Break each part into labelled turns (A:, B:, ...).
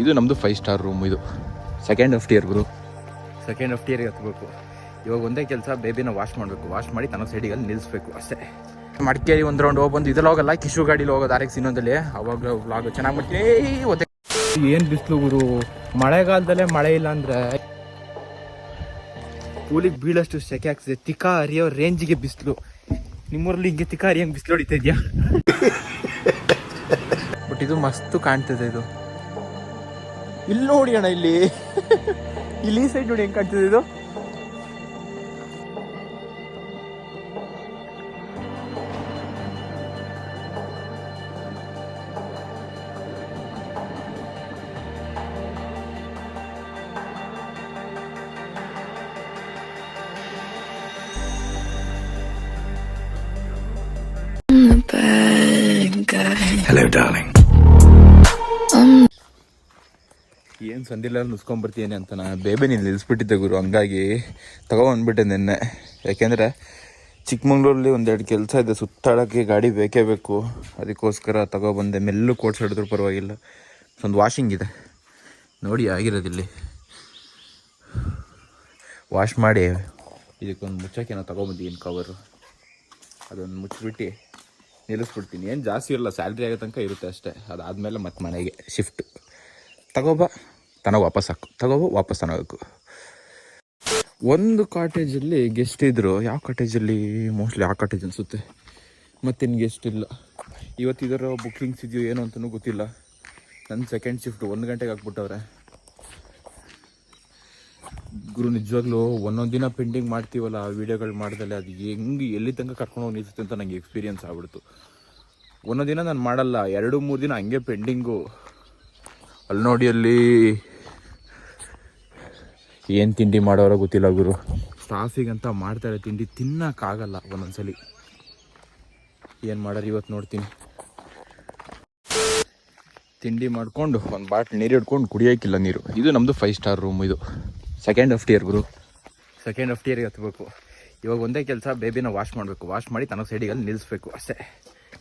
A: ಇದು ನಮ್ಮದು five star room ಇದು. ಸೆಕೆಂಡ್ ಆಫ್ ಇಯರ್ ಗುರು. ಸೆಕೆಂಡ್ ಆಫ್ ಇಯರ್ಗೆ ಹತ್ಬೇಕು ಇವಾಗ ಒಂದೇ ಕೆಲಸ ಬೇಬಿನ ವಾಶ್ ಮಾಡಬೇಕು. ವಾಶ್ ಮಾಡಿ ತನ್ನ ಸೈಡಿಗೆ ಅಲ್ಲಿ ನಿಲ್ಲಿಸ್ಬೇಕು ಅಷ್ಟೇ. ಮಡಿಕೇರಿ ಒಂದು ರೌಂಡ್ ಹೋಗಿ ಬಂದು ಇದ್ರಲ್ಲಿ ಹೋಗಲ್ಲ ಕಿಶು ಗಾಡೀಲಿ ಹೋಗೋದು ಆರ್ ಎಕ್ಸ್ ಇನ್ನೊಂದಲ್ಲಿ ಅವಾಗ ವ್ಲಾಗ್ ಚೆನ್ನಾಗಿ ಮಾಡ್ತೀನಿ ಏನು ಬಿಸಿಲು ಗುರು? ಮಳೆಗಾಲದಲ್ಲೇ ಮಳೆ ಇಲ್ಲ ಅಂದರೆ? ಕೂಲಿಗೆ ಬೀಳಷ್ಟು ಸೆಕೆ ಆಗ್ತದೆ ತಿಕ್ಕ ಹರಿಯೋ ರೇಂಜಿಗೆ ಬಿಸಿಲು. ನಿಮ್ಮೂರಲ್ಲಿ ಹಿಂಗೆ ತಿಕ್ಕ ಹರಿಯಂಗೆ ಬಿಸಿಲು ಹೊಡಿತಾ ಇದೆಯಾ? ಬಟ್ ಇದು ಮಸ್ತು ಕಾಣ್ತದೆ ಇದು. ಇಲ್ಲಿ ನೋಡಿ ಅಣ್ಣ ಇಲ್ಲಿ ಇಲ್ಲಿ ಸೈಡ್ ನೋಡಿ ಹೆಂಗ್ ಕಾಣ್ತದೆ ಇದು ಏನು ಸಂದಿಲ್ಲ ನುಸ್ಕೊಂಡ್ಬರ್ತೀನಿ ಅಂತ ನಾನು ಬೇಬೆ ನೀನು ನಿಲ್ಲಿಸ್ಬಿಟ್ಟಿದ್ದೆ ಗುರು. ಹಂಗಾಗಿ ತಗೊಬಂದ್ಬಿಟ್ಟೆ ನಿನ್ನೆ. ಯಾಕೆಂದರೆ ಚಿಕ್ಕಮಂಗ್ಳೂರಲ್ಲಿ ಒಂದೆರಡು ಕೆಲಸ ಇದೆ. ಸುತ್ತಾಡೋಕ್ಕೆ ಗಾಡಿ ಬೇಕೇ ಬೇಕು. ಅದಕ್ಕೋಸ್ಕರ ತಗೊಬಂದೆ ಮೆಲ್ಲು ಕೋಡ್ಸಾಡಿದ್ರು ಪರವಾಗಿಲ್ಲ. ಒಂದು ವಾಷಿಂಗ್ ಇದೆ. ನೋಡಿ ಆಗಿರೋದಿಲ್ಲಿ. ವಾಶ್ ಮಾಡಿ. ಇದಕ್ಕೊಂದು ಮುಚ್ಚಕ್ಕೆ ನಾವು ತಗೊಬಂದಿದ್ದೀನಿ ಕವರು ಅದೊಂದು ಮುಚ್ಚಿಬಿಟ್ಟು ನಿಲ್ಲಿಸ್ಬಿಡ್ತೀನಿ. ಏನು ಜಾಸ್ತಿ ಇರಲ್ಲ ಸ್ಯಾಲ್ರಿ ಆಗೋ ತನಕ ಇರುತ್ತೆ ಅಷ್ಟೇ. ಅದಾದಮೇಲೆ ಮತ್ತೆ ಮನೆಗೆ. ಶಿಫ್ಟ್. ತಗೋಬ ತನ ವಾಪಸ್ ಹಾಕು ತಗೋ ವಾಪಸ್ ಹಾಕು ಒಂದು ಕಾಟೇಜಲ್ಲಿ ಗೆಸ್ಟ್ ಇದ್ರು. ಯಾವ ಕಾಟೇಜಲ್ಲಿ ಮೋಸ್ಟ್ಲಿ ಆ ಕಾಟೇಜ್ ಅನಿಸುತ್ತೆ. ಮತ್ತೇನು ಗೆಸ್ಟ್ ಇಲ್ಲ. ಇವತ್ತು ಇದರ ಬುಕ್ಕಿಂಗ್ಸ್ ಇದೆಯೋ ಏನು ಅಂತಲೂ ಗೊತ್ತಿಲ್ಲ. ನನ್ನ ಸೆಕೆಂಡ್ ಶಿಫ್ಟ್ ಒಂದು ಗಂಟೆಗೆ ಹಾಕ್ಬಿಟ್ಟವ್ರೆ ಗುರು, ನಿಜವಾಗ್ಲೂ ಒಂದೊಂದು ದಿನ ಪೆಂಡಿಂಗ್ ಮಾಡ್ತೀವಲ್ಲ ಆ ವಿಡಿಯೋಗಳು ಮಾಡ್ದಲೆ ಅದು ಹೆಂಗೆ ಎಲ್ಲಿ ತನಕ ಕರ್ಕೊಂಡು ಹೋಗಿ ನಿಲ್ಸುತ್ತೆ ಅಂತ ನನಗೆ ಎಕ್ಸ್ಪೀರಿಯನ್ಸ್ ಆಗ್ಬಿಡ್ತು. ಒಂದೊಂದು ದಿನ ನಾನು ಮಾಡಲ್ಲ. ಎರಡು, ಮೂರು ದಿನ ಹಂಗೆ ಪೆಂಡಿಂಗು ಅಲ್ಲಿ ನೋಡಿ ಅಲ್ಲಿ ಏನು ತಿಂಡಿ ಮಾಡೋರೋ ಗೊತ್ತಿಲ್ಲ ಗುರು. ಸ್ಟಾಫಿಗಂತ ಮಾಡ್ತಾರೆ ತಿಂಡಿ ತಿನ್ನಕ್ಕಾಗಲ್ಲ ಒಂದೊಂದ್ಸಲಿ. ಏನು ಮಾಡೋರು ಇವತ್ತು ನೋಡ್ತೀನಿ. ತಿಂಡಿ ಮಾಡ್ಕೊಂಡು ಒಂದು ಬಾಟ್ಲ್ ನೀರು ಹಿಡ್ಕೊಂಡು ಕುಡಿಯೋಕ್ಕಿಲ್ಲ ನೀರು. ಇದು ನಮ್ಮದು ಫೈವ್ ಸ್ಟಾರ್ ರೂಮ್ ಇದು. ಸೆಕೆಂಡ್ ಆಫ್ ಇಯರ್ ಗುರು. ಸೆಕೆಂಡ್ ಆಫ್ ಇಯರ್ಗೆ ಹತ್ಬೇಕು. ಇವಾಗ ಒಂದೇ ಕೆಲಸ ಬೇಬಿನ ವಾಶ್ ಮಾಡಬೇಕು. ವಾಶ್ ಮಾಡಿ ತನ್ನ ಸೈಡಿಗೆ ಅಲ್ಲಿ ನಿಲ್ಲಿಸ್ಬೇಕು ಅಷ್ಟೇ.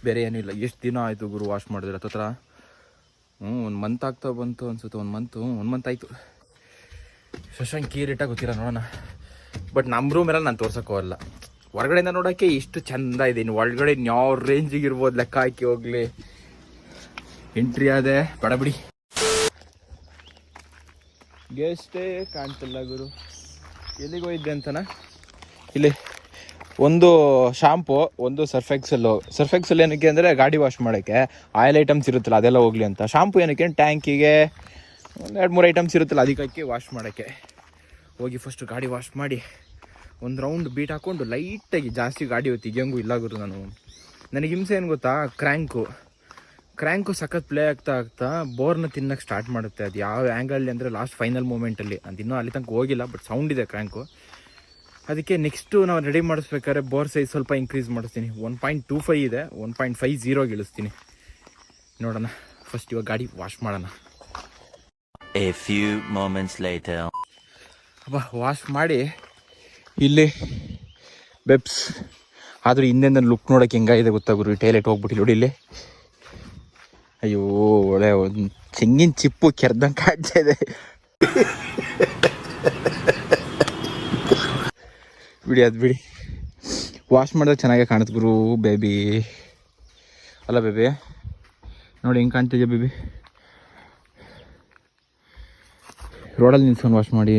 A: ಬೇರೆ ಏನೂ ಇಲ್ಲ. ಎಷ್ಟು ದಿನ ಆಯಿತು ಗುರು ವಾಶ್ ಮಾಡಿದ್ರೆ ಹತ್ತತ್ರ? ಹ್ಞೂ ಒಂದು ಮಂತ್ ಆಗ್ತಾ ಬಂತು ಅನ್ಸುತ್ತೆ, ಒಂದು ಮಂತ್ ಒಂದು ಮಂತ್ ಆಯಿತು. ಶಶಾಂಕ್ ಈ ರೇಟಾಗಿ ಗೊತ್ತಿಲ್ಲ ನೋಡೋಣ. ಬಟ್ ನಮ್ಮ ರೂಮ್ ನಾನು ತೋರ್ಸಕ್ಕೆ ಹೋಗಲ್ಲ ಹೊರಗಡೆಯಿಂದ ನೋಡೋಕ್ಕೆ ಇಷ್ಟು ಚಂದ ಇದೆ. ಇನ್ನು ಒಳಗಡೆ ಯಾವ ರೇಂಜಿಗೆ ಇರ್ಬೋದು, ಲೆಕ್ಕ ಹಾಕಿ ಹೋಗ್ಲಿ. ಎಂಟ್ರಿ ಆದೆ ಬಡಬಿಡಿ ಗೆಸ್ಟೇ ಕಾಣ್ತಿಲ್ಲ ಗುರು. ಎಲ್ಲಿಗೆ ಹೋಗಿದ್ದೆ ಅಂತನಾ? ಇಲ್ಲಿ. ಒಂದು ಶಾಂಪು, ಒಂದು ಸರ್ಫ್ ಸರ್ಫೆಕ್ಸಲ್ ಏನಕ್ಕೆ ಅಂದರೆ ಗಾಡಿ ವಾಶ್ ಮಾಡೋಕ್ಕೆ. ಆಯಿಲ್ ಐಟಮ್ಸ್ ಇರುತ್ತಲ್ಲ, ಅದೆಲ್ಲ ಹೋಗಲಿ ಅಂತ. ಶಾಂಪು ಏನಕ್ಕೆ? ಟ್ಯಾಂಕಿಗೆ ಒಂದು ಎರಡು ಮೂರು ಐಟಮ್ಸ್ ಇರುತ್ತಲ್ಲ ಅದಕ್ಕೆ ವಾಶ್ ಮಾಡೋಕ್ಕೆ. ಹೋಗಿ ಫಸ್ಟು ಗಾಡಿ ವಾಶ್ ಮಾಡಿ, ಒಂದು ರೌಂಡ್ ಬೀಟ್ ಹಾಕ್ಕೊಂಡು ಲೈಟಾಗಿ ಜಾಸ್ತಿ ಗಾಡಿ ತೆಗಿಯಂಗೂ ಇಲ್ಲ ಗುರು ನಾನು. ನನಗೆ ಹಿಂಸೆ ಏನು ಗೊತ್ತಾ? ಕ್ರ್ಯಾಂಕು ಕ್ರ್ಯಾಂಕು ಸಖತ್ ಪ್ಲೇ ಆಗ್ತಾ ಆಗ್ತಾ ಬೋರ್ನ ತಿನ್ನಕ್ಕೆ ಸ್ಟಾರ್ಟ್ ಮಾಡುತ್ತೆ. ಅದು ಯಾವ ಆ್ಯಂಗಲ್ಲಿ ಅಂದರೆ ಲಾಸ್ಟ್ ಫೈನಲ್ ಮೂಮೆಂಟಲ್ಲಿ ಅದು ಇನ್ನೂ ಅಲ್ಲಿ ತನಕ ಹೋಗಿಲ್ಲ ಬಟ್ ಸೌಂಡ್ ಇದೆ ಕ್ರ್ಯಾಂಕು ಅದಕ್ಕೆ ನೆಕ್ಸ್ಟು ನಾವು ರೆಡಿ ಮಾಡಿಸ್ಬೇಕಾದ್ರೆ ಬೋರ್ ಸೈಜ್ ಸ್ವಲ್ಪ ಇನ್ಕ್ರೀಸ್ ಮಾಡಿಸ್ತೀನಿ. ಒನ್ ಪಾಯಿಂಟ್ ಟೂ ಫೈ ಇದೆ ಒನ್ ಪಾಯಿಂಟ್ ಫೈವ್ ಜೀರೋಗೆ ಇಳಿಸ್ತೀನಿ ನೋಡೋಣ ಫಸ್ಟ್ ಇವಾಗ ಗಾಡಿ ವಾಶ್ ಮಾಡೋಣ. ಅಬ್ಬಾ ವಾಶ್ ಮಾಡಿ ಇಲ್ಲಿ ಬೆಬ್ಸ್ ಆದರೂ ಹಿಂದೆ ಲುಕ್ ನೋಡೋಕೆ ಹೆಂಗಾಗಿದೆ ಗೊತ್ತಾ ಗುರು ಟೈಲೆಟ್ ಹೋಗ್ಬಿಟ್ಟು ನೋಡಿ ಇಲ್ಲಿ. ಅಯ್ಯೋ ಒಳ್ಳೆ ಒಂದು ತೆಂಗಿನ ಚಿಪ್ಪು ಕೆರ್ದಂಗೆ ಕಾಣ್ತಾ ಇದೆ. ಬಿಡಿ, ಅದು ಬಿಡಿ. ವಾಶ್ ಮಾಡಿದ್ರೆ ಚೆನ್ನಾಗೇ ಕಾಣುತ್ತೆ ಗುರು ಬೇಬಿ ಅಲ್ಲ ಬೇಬಿ ನೋಡಿ, ಹೆಂಗೆ ಕಾಣ್ತಿದ್ಯಾ ಬೇಬಿ ರೋಡಲ್ಲಿ ನಿಂತ್ಕೊಂಡು ವಾಶ್ ಮಾಡಿ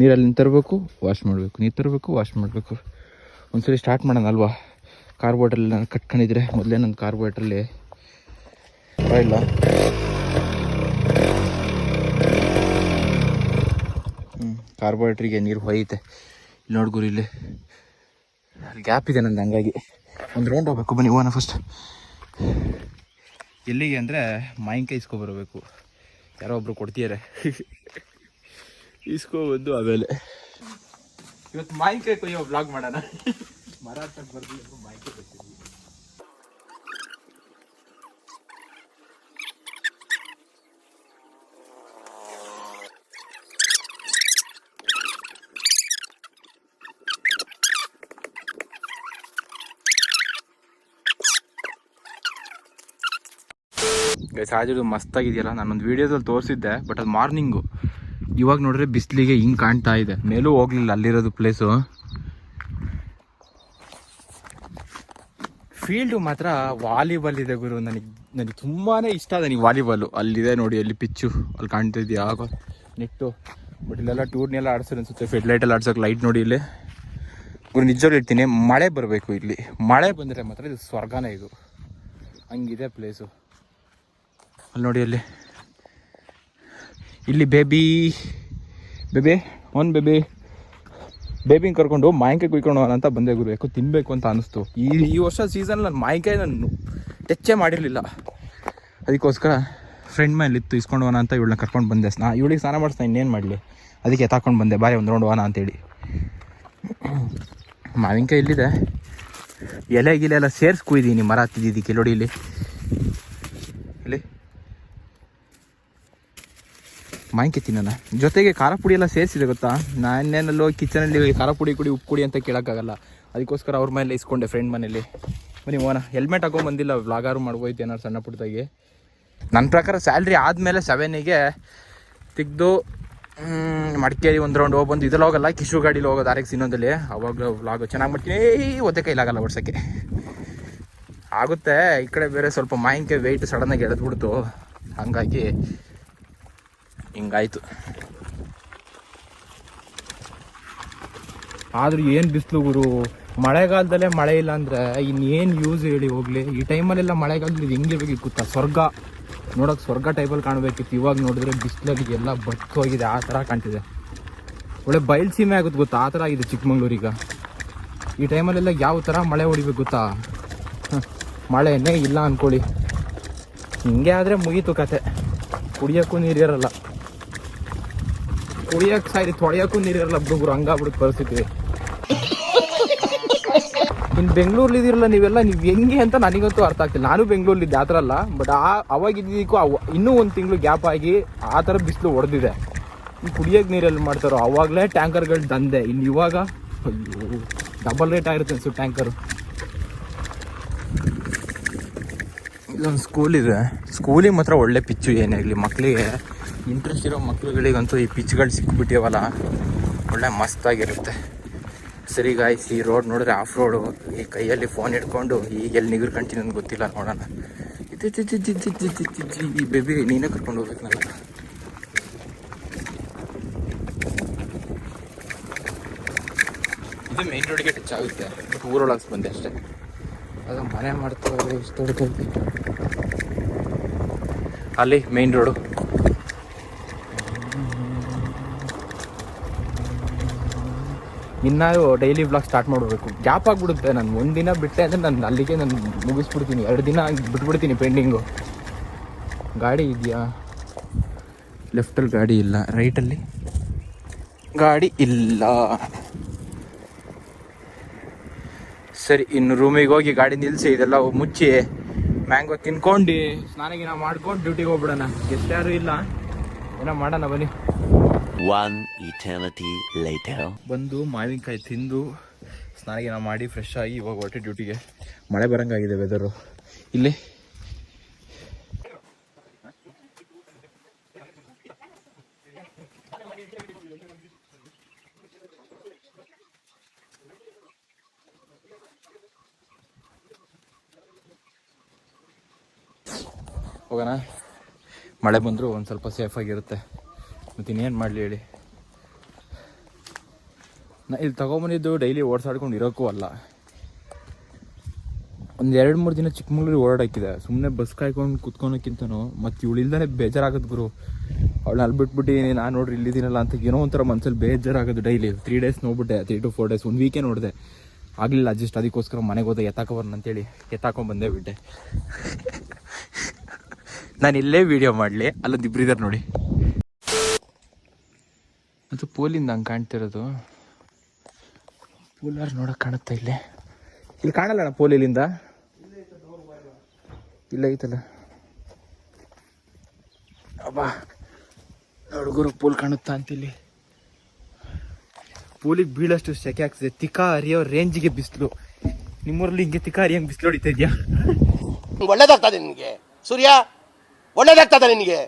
A: ನೀರಲ್ಲಿ ನಿಂತರಬೇಕು ವಾಶ್ ಮಾಡಬೇಕು. ನೀರು ತರಬೇಕು ವಾಶ್ ಮಾಡಬೇಕು. ಒಂದ್ಸರಿ ಸ್ಟಾರ್ಟ್ ಮಾಡೋಣ ಅಲ್ವಾ? ಕಾರ್ಬೋಟ್ರಲ್ಲಿ ನಾನು ಕಟ್ಕೊಂಡಿದ್ರೆ ಮೊದಲೇ ನನ್ನ ಕಾರ್ಬೋಟ್ರಲ್ಲಿ ಇಲ್ಲ. ಹ್ಞೂ ಕಾರ್ಬೋರೇಟ್ರಿಗೆ ನೀರು ಹೊಯ್ಯುತ್ತೆ. ನೋಡ್ಗುರು ಇಲ್ಲಿ. ಅಲ್ಲಿ ಗ್ಯಾಪ್ ಇದೆ ನಂದು ಹಂಗಾಗಿ. ಒಂದು ರೌಂಡ್ ಹೋಗ್ಬೇಕು, ಬನ್ನಿ ಓನ ಫಸ್ಟ್ ಎಲ್ಲಿಗೆ ಅಂದರೆ ಮಾವಿನಕಾಯಿ ಇಸ್ಕೊಬರ್ಬೇಕು ಯಾರೋ ಒಬ್ರು ಕೊಡ್ತಿದ್ದಾರೆ ಇಸ್ಕೊಬಂದು ಆಮೇಲೆ. ಇವತ್ತು ಮಾವಿನಕಾಯಿ ಕೊಯ್ಯೋ ಬ್ಲಾಗ್ ಮಾಡೋಣ. ಮರಾಠಕ್ಕೆ ಬರ್ದು ಮಾವಿನಕಾಯಿ ಗೈಸ್ ಆದಿದ್ದು ಮಸ್ತಾಗಿದೆಯಲ್ಲ? ನಾನೊಂದು ವೀಡಿಯೋದಲ್ಲಿ ತೋರಿಸಿದ್ದೆ ಬಟ್ ಅದು ಮಾರ್ನಿಂಗು ಇವಾಗ ನೋಡಿದ್ರೆ ಬಿಸಿಲಿಗೆ ಹಿಂಗೆ ಕಾಣ್ತಾ ಇದೆ. ಮೇಲೂ ಹೋಗ್ಲಿಲ್ಲ, ಅಲ್ಲಿರೋದು ಪ್ಲೇಸು ಫೀಲ್ಡು ಮಾತ್ರ ವಾಲಿಬಾಲ್ ಇದೆ ಗುರು. ನನಗೆ ನನಗೆ ತುಂಬಾ ಇಷ್ಟ ನನಗೆ ವಾಲಿಬಾಲು ಅಲ್ಲಿದೆ ನೋಡಿ, ಅಲ್ಲಿ ಪಿಚ್ಚು ಅಲ್ಲಿ ಕಾಣ್ತಾ ಇದೆಯಾ? ಆಗೋ ನೆಟ್ಟು ಬಟ್ ಇಲ್ಲೆಲ್ಲ ಟೂರ್ನೆಲ್ಲ ಆಡ್ಸೋದು ಅನಿಸುತ್ತೆ. ಫೆಡ್ ಲೈಟ್ ಎಲ್ಲ ಆಡ್ಸೋಕೆ ಲೈಟ್ ನೋಡಿ ಇಲ್ಲಿ. ಗುರು, ನಿಜವಾಗ್ಲೂ ಇರ್ತೀನಿ ಮಳೆ ಬರಬೇಕು ಇಲ್ಲಿ. ಮಳೆ ಬಂದರೆ ಮಾತ್ರ ಇದು ಸ್ವರ್ಗನೇ ಇದು. ಹಂಗಿದೆ ಪ್ಲೇಸು ಅಲ್ಲಿ ನೋಡಿ ಅಲ್ಲಿ. ಇಲ್ಲಿ ಬೇಬಿ ಬೇಬಿ ಒನ್ ಬೇಬಿ ಬೇಬಿನ ಕರ್ಕೊಂಡು ಮಾಯಿಕಾಯಿ ಕುಯ್ಕೊಂಡು ಅಂತ ಬಂದೆ ಗುರು ತಿನ್ನಬೇಕು ಅಂತ ಅನಿಸ್ತು. ಈ ಈ ವರ್ಷ ಸೀಸನ್ ನಾನು ಮಾಯಿಕಾಯಿ ನಾನು ಟೆಚ್ಚೇ ಮಾಡಿರಲಿಲ್ಲ. ಅದಕ್ಕೋಸ್ಕರ ಫ್ರೆಂಡ್ ಮೇಲೆ ಇತ್ತು, ಇಸ್ಕೊಂಡು ಹೋಗೋಣ ಅಂತ ಇವಳನ್ನ ಕರ್ಕೊಂಡು ಬಂದೆ. ಸ್ನಾ, ಇವಳಿಗೆ ಸ್ನಾನ ಮಾಡಿಸ್ತಾ ಇನ್ನೇನು ಮಾಡಲಿ. ಅದಕ್ಕೆ ತಾಕೊಂಡು ಬಂದೆ. ಬಾರಿ ಒಂದು ರೌಂಡ್ ಹೋಗೋಣ ಅಂತೇಳಿ ಮಾವಿನಕಾಯಿ ಇಲ್ಲಿದೆ. ಎಲೆ ಗಿಲೆ ಎಲ್ಲ ಸೇರಿಸ್ಕೊಯ್ದೀನಿ ಕುಯ್ದೀನಿ. ಮರ ಹತ್ತಿದ್ದಕ್ಕೆ ನೋಡಿ ಇಲ್ಲಿ ಇಲ್ಲಿ. ಮಾವಿನಕಾಯಿ ತಿನ್ನೋಣ. ಜೊತೆಗೆ ಖಾರ ಪುಡಿ ಎಲ್ಲ ಸೇರಿಸಿದೆ ಗೊತ್ತಾ? ನಾನೇನಲ್ಲೋ ಕಿಚನಲ್ಲಿ ಖಾರ ಪುಡಿ ಕುಡಿ, ಉಪ್ಪು ಕುಡಿ ಅಂತ ಕೇಳೋಕ್ಕಾಗಲ್ಲ. ಅದಕ್ಕೋಸ್ಕರ ಅವ್ರ ಮೇಲೆ ಇಸ್ಕೊಂಡೆ ಫ್ರೆಂಡ್ ಮನೇಲಿ. ಬನ್ನಿ ಓನ ಹೆಲ್ಮೆಟ್ ಹಾಕೋ ಬಂದಿಲ್ಲ, ವ್ಲಾಗಾರು ಮಾಡ್ಬೋಯ್ತು ಏನಾರು ಸಣ್ಣ ಪುಟ್ಟದಾಗಿ ನನ್ನ ಪ್ರಕಾರ ಸ್ಯಾಲ್ರಿ ಆದಮೇಲೆ ಸೆವೆನಿಗೆ ತೆಗೆದು ಮಡಿಕೇರಿ ಒಂದು ರೌಂಡ್ ಹೋಗ್ಬಂದು ಇದ್ರಲ್ಲಿ ಹೋಗಲ್ಲ ಕಿಶು ಗಾಡೀಲಿ ಹೋಗೋದು ಎಕ್ಸ್ ಇನ್ನೊಂದಲ್ಲಿ ಅವಾಗ ವ್ಲಾಗ್ ಚೆನ್ನಾಗಿ ಮಾಡ್ತೀನಿ. ಒದ್ದೆ ಕೈಲಾಗಲ್ಲ ಓಡ್ಸೋಕ್ಕೆ. ಆಗುತ್ತೆ. ಈ ಕಡೆ ಬೇರೆ ಸ್ವಲ್ಪ ಮಾಯಂಕೆ ವೆಯ್ಟ್ ಸಡನ್ನಾಗಿ ಎಳೆದ್ಬಿಡ್ತು. ಹಂಗಾಗಿ ಹಿಂಗಾಯ್ತು. ಆದ್ರೂ ಏನು ಬಿಸಿಲು ಗುರು? ಮಳೆಗಾಲದಲ್ಲೇ ಮಳೆ ಇಲ್ಲ ಅಂದ್ರೆ ಇನ್ನೇನು ಯೂಸ್ ಹೇಳಿ ಹೋಗ್ಲಿ. ಈ ಟೈಮಲ್ಲೆಲ್ಲ ಮಳೆಗಾಲದಲ್ಲಿ ಇದು ಹೆಂಗಿರ್ಬೇಕು ಗೊತ್ತಾ? ಸ್ವರ್ಗ. ನೋಡೋಕೆ ಸ್ವರ್ಗ ಟೈಪಲ್ಲಿ ಕಾಣಬೇಕಿತ್ತು. ಇವಾಗ ನೋಡಿದ್ರೆ ಬಿಸಿಲಾಗಿ ಎಲ್ಲ ಬತ್ತು ಹೋಗಿದೆ. ಆ ಥರ ಕಾಣ್ತಿದೆ. ಒಳ್ಳೆ ಬಯಲ್ಸೀಮೆ ಆಗುತ್ತೆ ಗೊತ್ತಾ? ಆ ಥರ ಆಗಿದೆ ಚಿಕ್ಕಮಂಗ್ಳೂರಿಗೆ. ಈ ಟೈಮಲ್ಲೆಲ್ಲ ಯಾವ ಥರ ಮಳೆ ಹೊಡಿಬೇಕು ಗೊತ್ತಾ? ಮಳೆನೇ ಇಲ್ಲ ಅಂದ್ಕೊಳ್ಳಿ ಹಿಂಗೆ ಆದರೆ ಮುಗೀತು ಕತೆ. ಕುಡಿಯೋಕ್ಕೂ ನೀರಿರಲ್ಲ ಕುಡಿಯಕ್ಕೆ ಸಾರಿ ತೊಳೆಯೋಕ್ಕೂ ನೀರಿರಲ್ಲ, ಹುಡುಗರು ಹಂಗಾಗ್ಬಿಟ್ಟು ಪರಿಸ್ಥಿತಿ. ಇನ್ನು ಬೆಂಗಳೂರಲ್ಲಿ ಇದಿರಲ್ಲ ನೀವೆಲ್ಲ, ನೀವು ಹೆಂಗೆ ಅಂತ ನನಗಂತೂ ಅರ್ಥ ಆಗ್ತಿಲ್ಲ. ನಾನು ಬೆಂಗಳೂರಲ್ಲಿ ಆ ಥರ ಅಲ್ಲ. ಬಟ್ ಆ ಅವಾಗಿದ್ದಕ್ಕೂ ಅವ, ಇನ್ನೂ ಒಂದು ತಿಂಗಳು ಗ್ಯಾಪ್ ಆಗಿ ಆ ಥರ ಬಿಸಿಲು ಹೊಡೆದಿದೆ ಈ ಕುಡಿಯೋಕೆ ನೀರಲ್ಲಿ ಮಾಡ್ತಾರೋ, ಅವಾಗಲೇ ಟ್ಯಾಂಕರ್ಗಳು ದಂದೆ ಇನ್ನು ಇವಾಗ ಡಬಲ್ ರೇಟ್ ಆಗಿರುತ್ತೆ ಅನ್ಸು ಟ್ಯಾಂಕರು. ಇಲ್ಲೊಂದು ಸ್ಕೂಲ್ ಇದೆ. ಸ್ಕೂಲಿಗೆ ಮಾತ್ರ ಒಳ್ಳೆ ಪಿಚ್ಚು ಏನೇ ಆಗಲಿ ಮಕ್ಕಳಿಗೆ ಇಂಟ್ರೆಸ್ಟ್ ಇರೋ ಮಕ್ಳುಗಳಿಗಂತೂ ಈ ಪಿಚ್ಗಳು ಸಿಕ್ಕಿಬಿಟ್ಟಿವಲ್ಲ ಒಳ್ಳೆ ಮಸ್ತಾಗಿರುತ್ತೆ. ಸರಿ ಗಾಯ್ಸ್ ಈ ರೋಡ್ ನೋಡಿದ್ರೆ ಆಫ್ ರೋಡು ಈ ಕೈಯಲ್ಲಿ ಫೋನ್ ಇಟ್ಕೊಂಡು ಈಗ ಎಲ್ಲಿ ನಿಗರ್ಕೊಂತೀನಿ ಅಂತ ಗೊತ್ತಿಲ್ಲ, ನೋಡೋಣ. ಈ ಬೇಬಿ ನೀನೇ ಕರ್ಕೊಂಡು ಹೋಗ್ಬೇಕು ನಾನು ಇದು ಮೇನ್ ರೋಡ್ಗೆ ಟಚ್ ಆಗುತ್ತೆ ಬಟ್ ಊರೊಳಗೆ ಬಂದೆ ಅಷ್ಟೇ. ಅದು ಮನೆ ಮಾಡ್ತಾ ಇಷ್ಟ ಅಲ್ಲಿ ಮೇನ್ ರೋಡು ಇನ್ನಾರು ಡೈಲಿ ಬ್ಲಾಗ್ ಸ್ಟಾರ್ಟ್ ಮಾಡಬೇಕು. ಗ್ಯಾಪ್ ಆಗಿಬಿಡುತ್ತೆ ನಾನು ಒಂದು ದಿನ ಬಿಟ್ಟೆ ಅಂದರೆ ನಾನು ಅಲ್ಲಿಗೆ ನಾನು ಮುಗಿಸ್ಬಿಡ್ತೀನಿ. ಎರಡು ದಿನ ಬಿಟ್ಬಿಡ್ತೀನಿ ಪೆಂಡಿಂಗು ಗಾಡಿ ಇದೆಯಾ? ಲೆಫ್ಟಲ್ಲಿ ಗಾಡಿ ಇಲ್ಲ. ರೈಟಲ್ಲಿ ಗಾಡಿ ಇಲ್ಲ. ಸರಿ, ಇನ್ನು ರೂಮಿಗೆ ಹೋಗಿ ಗಾಡಿ ನಿಲ್ಲಿಸಿ ಇದೆಲ್ಲ ಮುಚ್ಚಿ ಮ್ಯಾಂಗೋ ತಿನ್ಕೊಂಡು ಸ್ನಾನಗಿನ ಮಾಡ್ಕೊಂಡು ಡ್ಯೂಟಿಗೆ ಹೋಗ್ಬಿಡೋಣ. ಎಷ್ಟು ಯಾರು ಇಲ್ಲ. ಏನೋ ಮಾಡೋಣ ಬನ್ನಿ.
B: One eternity later.
A: ಬಂದು ಮಾವಿನಕಾಯಿ ತಿಂದು ಸ್ನಾನ ಮಾಡಿ ಫ್ರೆಶ್ ಆಗಿ ಇವಾಗ ಹೊರಟೆ ಡ್ಯೂಟಿಗೆ ಮಳೆ ಬರಂಗಾಗಿದೆ ವೆದರು ಇಲ್ಲಿ. ಹೋಗೋಣ. ಮಳೆ ಬಂದರೂ ಒಂದು ಸ್ವಲ್ಪ ಸೇಫಾಗಿರುತ್ತೆ ಮತ್ತು ಇನ್ನೇನು ಮಾಡಲಿ ಹೇಳಿ? ನಾ ಇಲ್ಲಿ ತಗೊಂಬಂದಿದ್ದು ಡೈಲಿ ಓಡಿಸಾಡ್ಕೊಂಡು ಇರೋಕ್ಕೂ ಅಲ್ಲ. ಒಂದು ಎರಡು ಮೂರು ದಿನ ಚಿಕ್ಕಮಂಗ್ಳೂರಿಗೆ ಓಡಾಡಕ್ಕಿದೆ ಸುಮ್ಮನೆ ಬಸ್ ಕಾಯ್ಕೊಂಡು ಕುತ್ಕೊಳಕ್ಕಿಂತನೂ ಮತ್ತು ಇವಳು ಬೇಜಾರಾಗುತ್ತೆ ಗುರು. ಅವಳನ್ನ ಅಲ್ಲಿ ಬಿಟ್ಬಿಟ್ಟು ನಾನು ನೋಡ್ರಿ ಇಲ್ಲಿದ್ದೀನಲ್ಲ ಅಂತ ಏನೋ ಒಂಥರ ಮನಸ್ಸಲ್ಲಿ ಬೇಜಾರಾಗೋದು ಡೈಲಿ ತ್ರೀ ಡೇಸ್ ನೋಡ್ಬಿಟ್ಟೆ ತ್ರೀ ಟು ಫೋರ್ ಡೇಸ್ ಒಂದು ವೀಕೇ ನೋಡಿದೆ. ಆಗಲಿಲ್ಲ ಅಜೆಸ್ಟ್ ಅದಕ್ಕೋಸ್ಕರ ಮನೆಗೆ ಹೋದೆ, ಎತ್ತಾಕೊಬರ್ನ ಅಂತೇಳಿ. ಬಂದೆ ಬಿಟ್ಟೆ. ನಾನು ಇಲ್ಲೇ ವೀಡಿಯೋ ಮಾಡಲಿ, ಅಲ್ಲೊಂದು ಇಬ್ಬರಿದ್ದಾರೆ ನೋಡಿ. ಅದು ಪೋಲಿಂದ ಹಂಗೆ ಕಾಣ್ತಿರೋದು? ಪೋಲಾರ್ ನೋಡಕ್ ಕಾಣುತ್ತೆ ಇಲ್ಲೇ? ಇಲ್ಲಿ ಕಾಣಲ್ಲ ಅಣ್ಣ ಪೋಲ್ ಇಲ್ಲಿಂದ? ಇಲ್ಲ ಐತಲ್ಲ. ಅಬ್ಬಾ ಹುಡುಗರು ಪೋಲ್ ಕಾಣುತ್ತಾ ಅಂತ ಇಲ್ಲಿ ಪೋಲಿಗೆ ಬೀಳಷ್ಟು ಸೆಕೆ ಆಗ್ತದೆ. ತಿಕ್ಕ ಹರಿಯೋ ರೇಂಜ್ಗೆ ಬಿಸಿಲು. ನಿಮ್ಮೂರಲ್ಲಿ ಹಿಂಗೆ ತಿಕ್ಕ ಹರಿಯಂಗೆ ಬಿಸಿಲು ಹೊಡಿತಾ ಇದೆಯಾ?
C: ಒಳ್ಳೇದಾಗ್ತದೆ ನಿನಗೆ. ಸೂರ್ಯ ಒಳ್ಳೇದಾಗ್ತದೆ ನಿನಗೆ.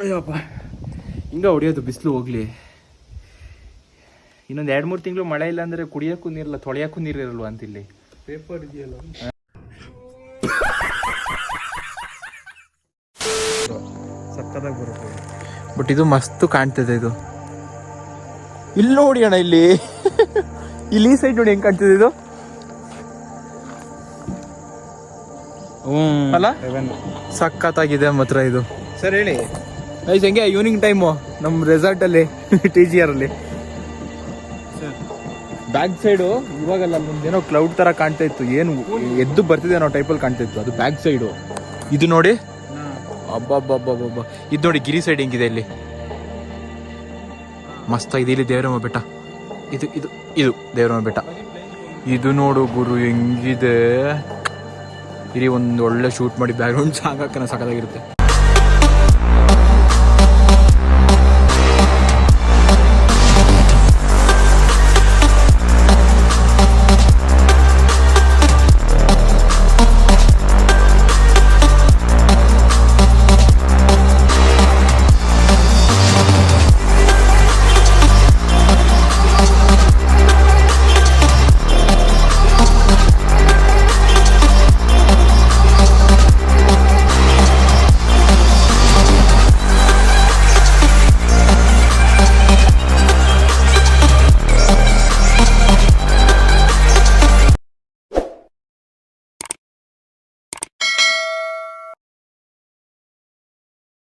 A: ಅಯ್ಯಪ್ಪ ಹಿಂಗ ಹೊಡಿಯೋದು ಬಿಸಿಲು ಹೋಗ್ಲಿ. ಇನ್ನೊಂದು ಎರಡು ಮೂರು ತಿಂಗಳು ಮಳೆ ಇಲ್ಲ ಅಂದ್ರೆ ಕುಡಿಯೋಕ್ಕೂ ನೀರಿಲ್ಲ ತೊಳೆಯೋಕ್ಕೂ ನೀರಿರಲ್ವಾ ಅಂತ ಇಲ್ಲಿ ಪೇಪರ್ ಇದೆಯಲ್ಲ? ಸಕ್ಕದಾಗ ಬರುತ್ತೆ. ಬಟ್ ಇದು ಮಸ್ತ್ ಕಾಣ್ತದೆ ಇದು. ಇಲ್ಲಿ ನೋಡಿ ಅಣ್ಣ ಇಲ್ಲಿ. ಇಲ್ಲಿ ಈ ಸೈಡ್ ನೋಡಿ ಹೆಂಗ್ ಕಾಣ್ತಿದೆ ಇದು? ಅಲ್ಲ? ಸಖತ್ತಾಗಿದೆ ಮಾತ್ರ ಇದು. ಸರ್ ಹೇಳಿ. ಗೈಸ್ ಹೆಂಗೆ? ಈವ್ನಿಂಗ್ ಟೈಮು ನಮ್ಮ ರೆಸಾರ್ಟ್ ಅಲ್ಲಿ ಟಿ ಜಿ ಆರ್ ಅಲ್ಲಿ. ಬ್ಯಾಕ್ ಸೈಡು ಇವಾಗಲ್ಲ ಮುಂದೇನೋ ಕ್ಲೌಡ್ ತರ ಕಾಣ್ತಾ ಇತ್ತು. ಏನು ಎದ್ದು ಬರ್ತಿದೆ ಅನ್ನೋ ಟೈಪಲ್ಲಿ ಕಾಣ್ತಾ ಇತ್ತು. ಅದು ಬ್ಯಾಕ್ ಸೈಡು ಇದು ನೋಡಿ. ಅಬ್ಬಬ್ಬಬ್ಬಬ್ಬ. ಇದು ನೋಡಿ, ಗಿರಿ ಸೈಡ್ ಹೆಂಗಿದೆ ಇಲ್ಲಿ. ಮಸ್ತಾಗಿದೆ ಇಲ್ಲಿ ದೇವರಮ್ಮ ಬೆಟ್ಟ. ಇದು ಇದು ಇದು ದೇವರಮ್ಮ ಬೆಟ್ಟ. ಇದು ನೋಡು ಗುರು, ಹೆಂಗಿದೆ? ಇಲ್ಲಿ ಒಂದು ಒಳ್ಳೆ ಶೂಟ್ ಮಾಡಿ ಬ್ಯಾಕ್ಗ್ರೌಂಡ್ ಸಾಂಗ್ ಹಾಕೋಣ ಸಾಕಾಗಿರುತ್ತೆ.